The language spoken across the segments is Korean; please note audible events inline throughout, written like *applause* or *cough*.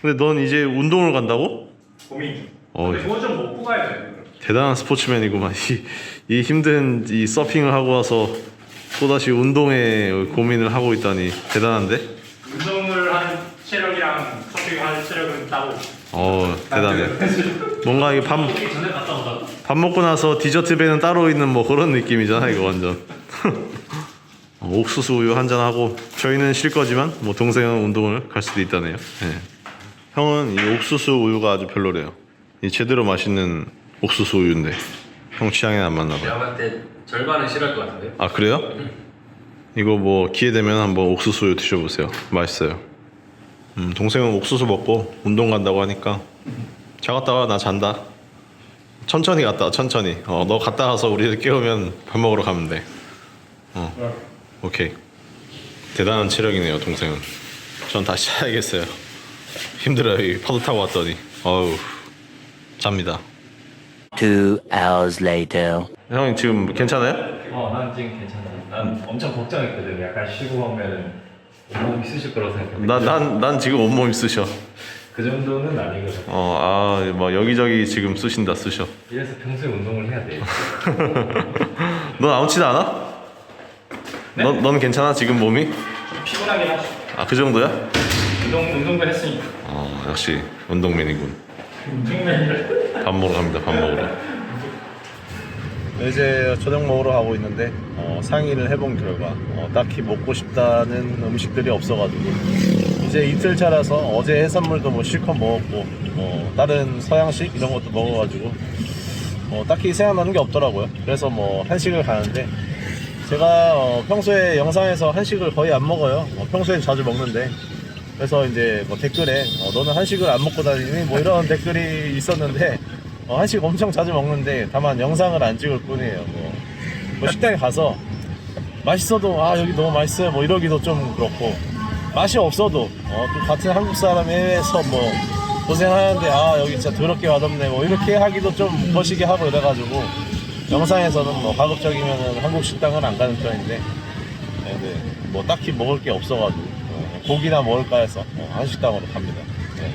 근데 넌 이제 운동을 간다고? 고민 중. 어. 근데 그건 좀 먹고 가야 돼. 대단한 스포츠맨이구만. *laughs* 이, 이 힘든 이 서핑을 하고 와서 또다시 운동에 고민을 하고 있다니 대단한데? 운동을 한 체력이랑 서핑할 체력은 따로. 어 대단해. 뭔가 이게 밥, 먹기 전에 갔다 오다가. 밥 먹고 나서 디저트 배는 따로 있는 뭐 그런 느낌이잖아 이거 완전. *laughs* 어, 옥수수 우유 한 잔 하고 저희는 쉴 거지만 뭐 동생은 운동을 갈 수도 있다네요. 예. 형은 이 옥수수 우유가 아주 별로래요. 이 제대로 맛있는 옥수수 우유인데 형 취향에 안 맞나 봐요. 제가 봤을 때 절반은 싫어할 것 같은데요? 아 그래요? 이거 뭐 기회 되면 한번 옥수수 우유 드셔보세요. 맛있어요. 음, 동생은 옥수수 먹고 운동 간다고 하니까 자 갔다 와나 잔다. 천천히 갔다 와 천천히. 어, 너 갔다 와서 우리를 깨우면 밥 먹으러 가면 돼. 어, 오케이. 대단한 체력이네요 동생은. 전 다시 *laughs* 자야겠어요. 힘들어요 이 파도 타고 왔더니. 어우 잡니다. Two hours later. 형 지금 괜찮아요? 어, 난 지금 괜찮아. 난 엄청 걱정했거든. 약간 쉬고 오면은 온몸이 쓰실 거라고 생각했는데. 난 난 난 지금 온몸이 쑤셔. 그 정도는 아니거든. 어, 아, 뭐 여기저기 지금 쑤신다 쑤셔. 이래서 평소에 운동을 해야 돼. *laughs* 넌 아무치도 않아? 넌, 넌 괜찮아 지금 몸이? 피곤하긴 하죠. 아그 정도야? 운동 운동도 했으니까. 어 역시 운동맨이군. 운동맨을. 밥 먹으러 갑니다. 밥 먹으러. 이제 저녁 먹으러 가고 있는데 어, 상의를 해본 결과 어, 딱히 먹고 싶다는 음식들이 없어가지고 이제 이틀 차라서 어제 해산물도 뭐 실컷 먹었고 어, 다른 서양식 이런 것도 먹어가지고 어, 딱히 생각나는 게 없더라고요. 그래서 뭐 한식을 가는데 제가 어, 평소에 영상에서 한식을 거의 안 먹어요. 어, 평소엔 자주 먹는데 그래서 이제 뭐 댓글에 어, 너는 한식을 안 먹고 다니니 뭐 이런 댓글이 있었는데 어, 한식 엄청 자주 먹는데 다만 영상을 안 찍을 뿐이에요. 뭐, 뭐 식당에 가서 맛있어도 아 여기 너무 맛있어요 뭐 이러기도 좀 그렇고 맛이 없어도 어, 또 같은 한국 사람 해외에서 뭐 고생하는데 아 여기 진짜 더럽게 맛없네 뭐 이렇게 하기도 좀 거시기 하고 이래가지고 영상에서는 뭐 가급적이면은 한국 식당은 안 가는 편인데 네, 네. 뭐 딱히 먹을 게 없어가지고 어, 고기나 먹을까 해서 어, 한식당으로 갑니다. 네.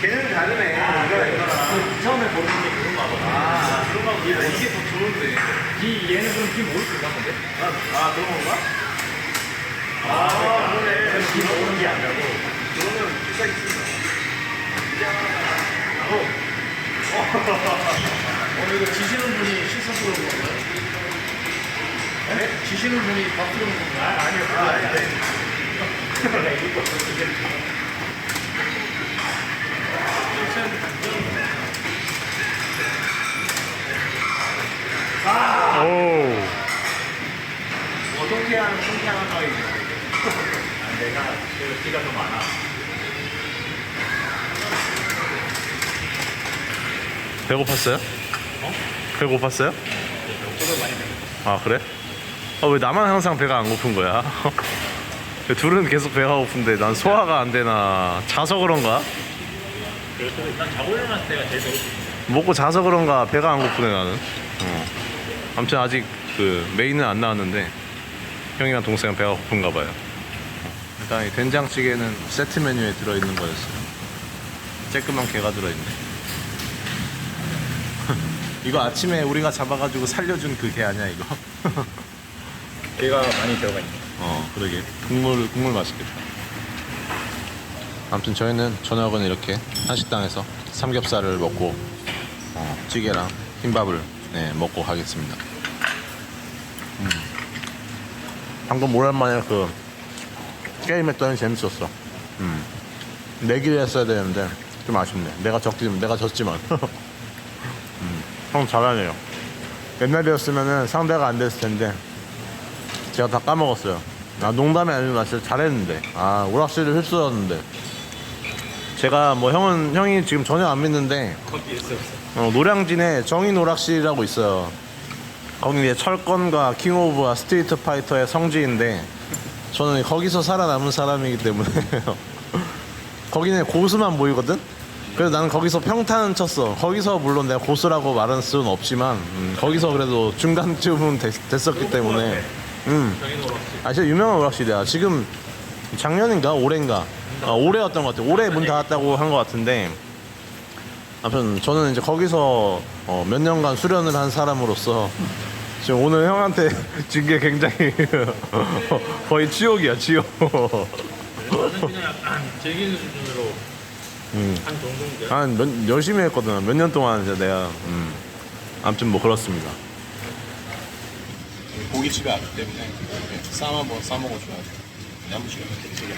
걔는 다르네. 처음에 보는 게 그런가 보다. 아, 그런가 보다. 이게 더 좋은데. 이 얘는 그럼 기 모를 수 있나 본데? 아 건가? 아, 모르는 게 아니라고. 그러면 비싸 있습니다. 어, 이거 지시는 분이 실수로 그런 건가요? 네? 지시는 분이 밥 주는 건가요? 아, 아니요. 그거 아닌데. 오. 뭐 통쾌한, 통쾌한 상황이죠. 아, 내가 그 기가 더 많아. 배고팠어요? 배고팠어요? 저도 많이 배고 아 그래? 아 왜 나만 항상 배가 안 고픈 거야? *laughs* 왜 둘은 계속 배가 고픈데 난 소화가 안 되나 자서 그런가? 난 자고 일어났을 때가 제일 배고프 먹고 자서 그런가 배가 안 고프네 나는. 어. 아무튼 아직 그 메인은 안 나왔는데 형이랑 동생은 배가 고픈가 봐요. 일단 이 된장찌개는 세트 메뉴에 들어있는 거였어요. 쬐끄만 게가 들어있네. *laughs* 이거 아침에 우리가 잡아가지고 살려준 그게 아니야 이거? *laughs* 게가 많이 들어가 있네. 어 그러게 국물 국물 맛있겠다. 아무튼 저희는 저녁은 이렇게 한식당에서 삼겹살을 먹고 어, 찌개랑 흰밥을 네, 먹고 가겠습니다. 음. 방금 오랜만에 그 게임 했더니 재밌었어. 음. 내기를 했어야 되는데 좀 아쉽네. 내가 졌기 내가 졌지만. *laughs* 음. 형 잘하네요. 옛날이었으면은 상대가 안 됐을 텐데 제가 다 까먹었어요. 아, 농담이 아니고 나 진짜 잘했는데. 아, 오락실을 휩쓸었는데. 제가 뭐 형은, 형이 지금 전혀 안 믿는데. 어, 노량진에 정인 오락실이라고 있어요. 거기 이제 철권과 킹 오브와 스트리트 파이터의 성지인데, 저는 거기서 살아남은 사람이기 때문에, *laughs* 거기는 고수만 모이거든. 그래서 나는 거기서 평탄 쳤어. 거기서 물론 내가 고수라고 말할 수는 없지만 음, 거기서 그래도 중간쯤은 됐, 었기 때문에. 음. 아 진짜 유명한 오락실이야. 지금 작년인가 올해인가 아, 올해였던 것 같아. 올해 문 닫았다고 한 것 같은데. 아무튼 저는 이제 거기서 어, 몇 년간 수련을 한 사람으로서 지금 오늘 형한테 *laughs* 준 게 굉장히 *laughs* 거의 지옥이야 지옥. 저는 그냥 약간 즐기는 수준으로 음. 한 정도인데. 한 몇, 열심히 했거든. 몇 년 동안 내가. 음. 아무튼 뭐 그렇습니다. 고깃집이 아기 때문에 쌈 한번 싸 먹어 줘야지. 야무지게 되게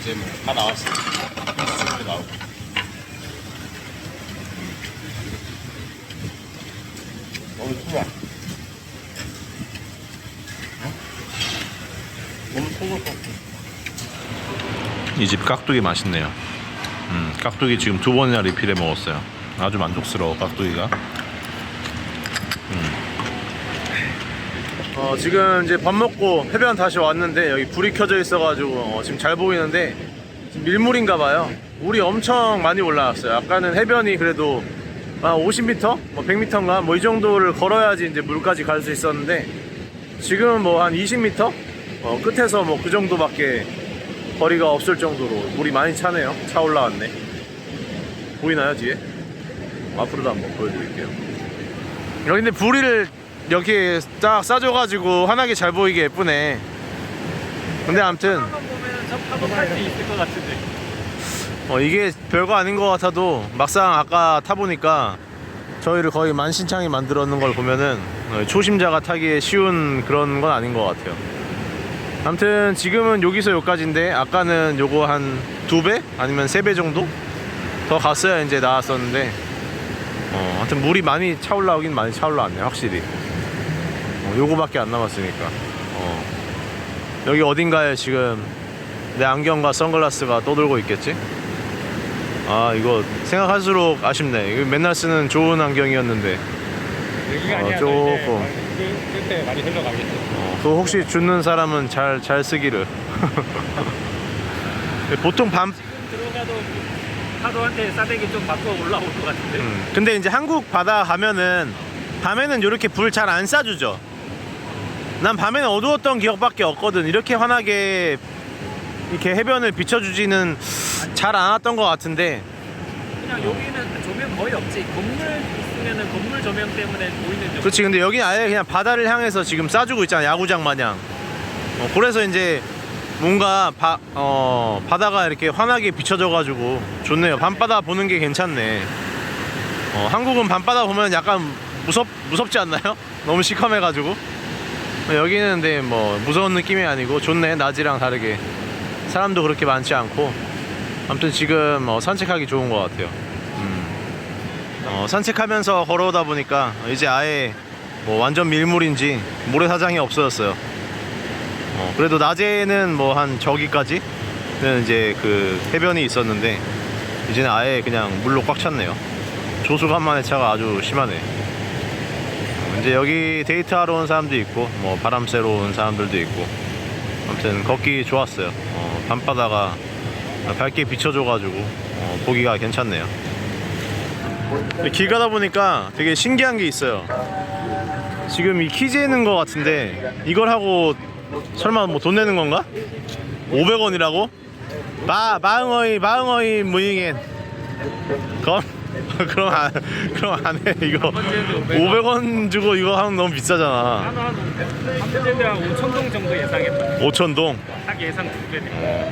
이제 뭐 다 나왔어. 나오고. 너무 투야. 너무 통을 이집 깍두기 맛있네요. 음, 깍두기 지금 두 번이나 리필해 먹었어요. 아주 만족스러워 깍두기가. 음. 어, 지금 이제 밥 먹고 해변 다시 왔는데 여기 불이 켜져 있어가지고 어, 지금 잘 보이는데 지금 밀물인가 봐요. 물이 엄청 많이 올라왔어요. 아까는 해변이 그래도 한 50m, 뭐 100m인가 뭐 이 정도를 걸어야지 이제 물까지 갈 수 있었는데 지금은 뭐한 20m 어, 끝에서 뭐 그 정도밖에 거리가 없을 정도로 물이 많이 차네요. 차 올라왔네. 보이나요 뒤에? 앞으로도 한번 보여드릴게요. 여기 근데 부리를 여기 딱 싸줘가지고 환하게 잘 보이게 예쁘네. 근데 아무튼 있을 것 같은데. 어, 이게 별거 아닌 것 같아도 막상 아까 타보니까 저희를 거의 만신창이 놓은 걸 보면은 어, 초심자가 타기에 쉬운 그런 건 아닌 것 같아요. 아무튼 지금은 여기서 여기까지인데 아까는 요거 한 두 배 아니면 세 배 정도 더 갔어야 이제 나왔었는데 어, 하여튼 물이 많이 차올라오긴 많이 차올라왔네 확실히. 어, 요거밖에 안 남았으니까. 어. 여기 어딘가에 지금 내 안경과 선글라스가 떠돌고 있겠지? 아 이거 생각할수록 아쉽네. 이거 맨날 쓰는 좋은 안경이었는데 여기가 어, 아니야. 조금. 그때 많이 흘러가겠지. 어, 그거 혹시 죽는 사람은 잘 잘 쓰기를. *laughs* 보통 밤 들어가도 파도한테 싸대기 좀 맞고 올라올 것 같은데. 음, 근데 이제 한국 바다 가면은 밤에는 이렇게 불 잘 안 쏴주죠. 난 밤에는 어두웠던 기억밖에 없거든. 이렇게 환하게 이렇게 해변을 비춰주지는 잘 안 왔던 것 같은데. 그냥 여기는 조명 거의 없지. 건물 있으면은 건물 조명 때문에 보이는 정도. 그렇지. 근데 여기는 아예 그냥 바다를 향해서 지금 쏴주고 있잖아. 야구장 마냥. 어, 그래서 이제 뭔가 바, 어, 바다가 이렇게 환하게 비춰져가지고 좋네요. 밤바다 보는 게 괜찮네. 어, 한국은 밤바다 보면 약간 무섭 무섭지 않나요? *laughs* 너무 시커매가지고. 어, 여기는 근데 뭐 무서운 느낌이 아니고 좋네. 낮이랑 다르게 사람도 그렇게 많지 않고. 아무튼 지금 어, 산책하기 좋은 것 같아요. 음. 어, 산책하면서 걸어오다 보니까 이제 아예 뭐 완전 밀물인지 모래사장이 없어졌어요. 어, 그래도 낮에는 뭐 한 저기까지는 이제 그 해변이 있었는데 이제는 아예 그냥 물로 꽉 찼네요. 조수간만의 차가 아주 심하네. 어, 이제 여기 데이트하러 온 사람도 있고 뭐 바람 쐬러 온 사람들도 있고 아무튼 걷기 좋았어요. 어, 밤바다가 밝게 비춰줘가지고 어, 보기가 괜찮네요. 길 가다 보니까 되게 신기한 게 있어요. 지금 이 키재는 거 같은데 이걸 하고 설마 뭐 돈 내는 건가? 500원이라고? 마 마흥어이 마흥어이 무잉엔 그럼 *laughs* 그럼 안 그럼 안해 이거 500원 주고 이거 하면 너무 비싸잖아. 한 번째도 한 5천 동 정도 예상했다. 5천 동. 딱 예상 두 배.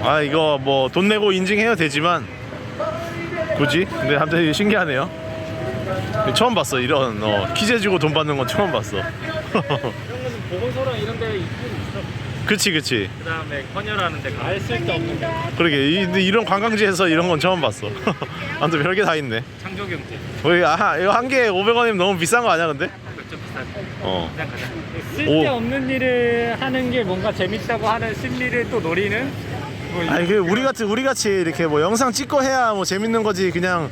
아 이거 뭐 돈 내고 인증해야 되지만 굳이? 근데 이게 신기하네요. 처음 봤어 이런 어, 키재 주고 돈 받는 건 처음 봤어. *laughs* 이런 거는 보건소랑 이런 데 있긴 있어. 그치 그치. 그 다음에 헌혈하는 데 가. 쓸데 없는 데. 그러게 이, 이런 관광지에서 이런 건 처음 봤어. *laughs* 아무튼 별게 다 있네. 창조경제. 아 이거 한 개에 500원이면 너무 비싼 거 아니야 근데? 좀 비싸지. 어. 그냥 가자. 쓸데없는 일을 하는 게 뭔가 재밌다고 하는 심리를 또 노리는 뭐 아니 그 우리 같이 우리 같이 이렇게 뭐 영상 찍고 해야 뭐 재밌는 거지 그냥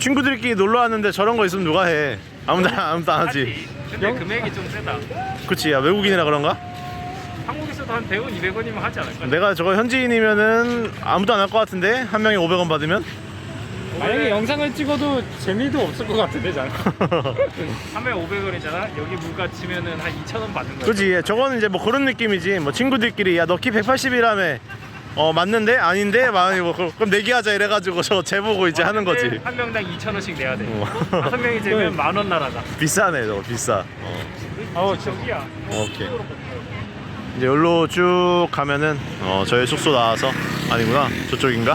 친구들끼리 놀러 왔는데 저런 거 있으면 누가 해? 아무도 아무도 안 하지. 하지. 근데 금액이 좀 세다. 그치 야 외국인이라 그런가? 있어도 한 100원, 200원이면 하지 않을까? 내가 저거 현지인이면은 아무도 안 할 것 같은데? 한 명에 500원 받으면? 만약에 영상을 찍어도 재미도 없을 것 같은데 잖아 *laughs* 한 명에 500원이잖아? 여기 물가 치면은 한 2,000원 받는 거야. 그지. 저거는 이제 뭐 그런 느낌이지. 뭐 친구들끼리 야 너 키 180이라며 어 맞는데? 아닌데? 막 뭐, 그럼 내기하자. 이래가지고 저 재보고 이제 하는 거지. 어. 한 명당 2,000원씩 내야 돼. 다섯 명이 되면 만 원 나라다. 비싸네 저거. 비싸. 어. 어 저기야. 오케이 이제 여기로 쭉 가면은 어, 저희 숙소 나와서 아니구나 저쪽인가?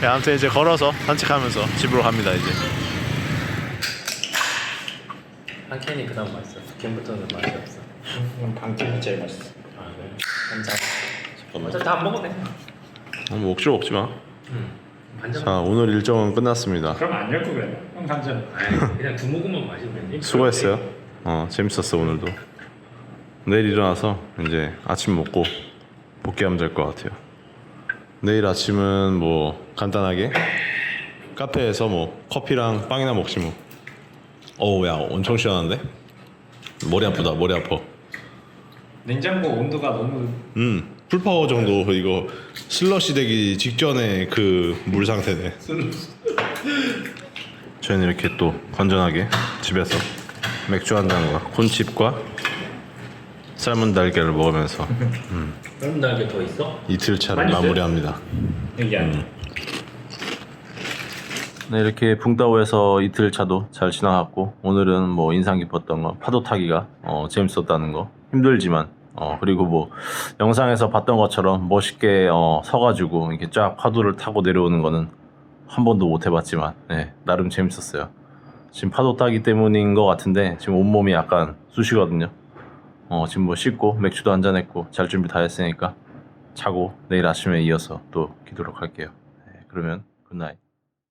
네, 아무튼 이제 걸어서 산책하면서 집으로 갑니다 이제 한 캔이 그다음 맛있어. 두 캔부터는 맛이 없어. 방팀이 제일 맛있어 아 그래? 한 잔. 잠깐만 어차피 다안 먹어도 돼. 어, 뭐 억지로 먹지 마. 반잔. 자 오늘 일정은 끝났습니다. 그럼 안 열고 그래 형 아니, 그냥 두 모금만 마시면 되지. *laughs* 수고했어요. 어 재밌었어 오늘도. 내일 일어나서 이제 아침 먹고 복귀하면 될 것 같아요. 내일 아침은 뭐 간단하게 카페에서 뭐 커피랑 빵이나 먹지 뭐. 어우 야 엄청 시원한데? 머리 아프다 머리 아파. 냉장고 온도가 너무 음 풀파워 정도 이거 슬러시 되기 직전에 그 물 상태네. 저희는 이렇게 또 건전하게 집에서 맥주 한 잔과 콘칩과 삶은 달걀을 먹으면서 그럼 날개 더 있어? 이틀차를 있어요? 마무리합니다. 여기 아니 네, 이렇게 붕따오에서 이틀 차도 잘 지나갔고 오늘은 뭐 인상 깊었던 거 파도 타기가 어, 재밌었다는 거 힘들지만 어, 그리고 뭐 영상에서 봤던 것처럼 멋있게 어, 서가지고 이렇게 쫙 파도를 타고 내려오는 거는 한 번도 못 해봤지만 네, 나름 재밌었어요. 지금 파도 타기 때문인 것 같은데 지금 온몸이 약간 쑤시거든요. 어, 지금 뭐 씻고 맥주도 한잔 했고 잘 준비 다 했으니까 자고 내일 아침에 이어서 또 기도록 할게요. 네, 그러면 굿나잇.